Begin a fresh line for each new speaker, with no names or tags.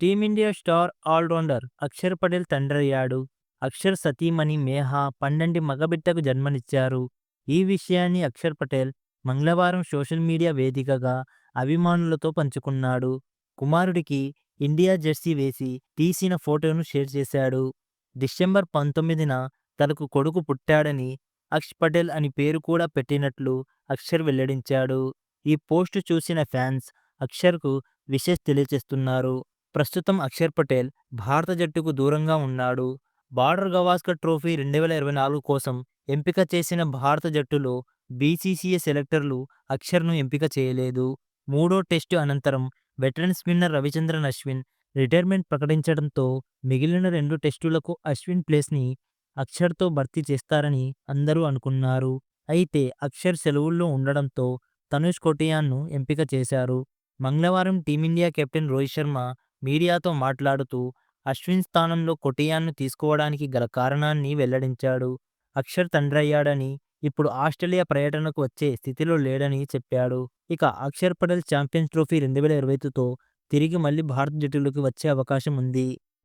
Team India star allrounder Axar Patel తండ్రయ్యాడు. Axar సతీమణి మేహా పండంటి మగబిడ్డకు జన్మనిచ్చారు. ఈ విషయాన్ని అక్షర్ పటేల్ మంగళవారం సోషల్ మీడియా వేదికగా అభిమానులతో పంచుకున్నాడు. కుమారుడికి ఇండియా జెర్సీ వేసి తీసిన ఫోటోను షేర్ చేశాడు. డిసెంబర్ పంతొమ్మిదిన తనకు కొడుకు పుట్టాడని, అక్ష్ పటేల్ అని పేరు కూడా పెట్టినట్లు అక్షర్ వెల్లడించాడు. ఈ పోస్ట్ చూసిన ఫ్యాన్స్ అక్షర్‌కు విషెస్ తెలియజేస్తున్నారు. ప్రస్తుతం అక్షర్ పటేల్ భారత జట్టుకు దూరంగా ఉన్నాడు. బార్డర్ గవాస్కర్ ట్రోఫీ రెండు వేల ఇరవై నాలుగు కోసం ఎంపిక చేసిన భారత జట్టులో బీసీసీఏ సెలెక్టర్లు అక్షర్‌ను ఎంపిక చేయలేదు. మూడో టెస్టు అనంతరం veteran spinner Ravichandran Ashwin retirement ప్రకటించడంతో మిగిలిన రెండు టెస్టులకు అశ్విన్ ప్లేస్‌ని అక్షర్‌తో భర్తీ చేస్తారని అందరూ అనుకున్నారు. అయితే అక్షర్ సెలవుల్లో ఉండడంతో తనుష్ కొటియాన్‌ను ఎంపిక చేశారు. మంగళవారం టీమిండియా కెప్టెన్ రోహిత్ శర్మ మీడియాతో మాట్లాడుతూ అశ్విన్ స్థానంలో కొటియాన్ను తీసుకోవడానికి గల కారణాన్ని వెల్లడించాడు. అక్షర్ తండ్రయ్యాడని, ఇప్పుడు ఆస్ట్రేలియా పర్యటనకు వచ్చే స్థితిలో లేడని చెప్పాడు. ఇక అక్షర్ పటేల్ చాంపియన్స్ ట్రోఫీ రెండు వేల ఇరవై ఐదుతో తిరిగి మళ్ళీ భారత జట్టులోకి వచ్చే అవకాశం ఉంది.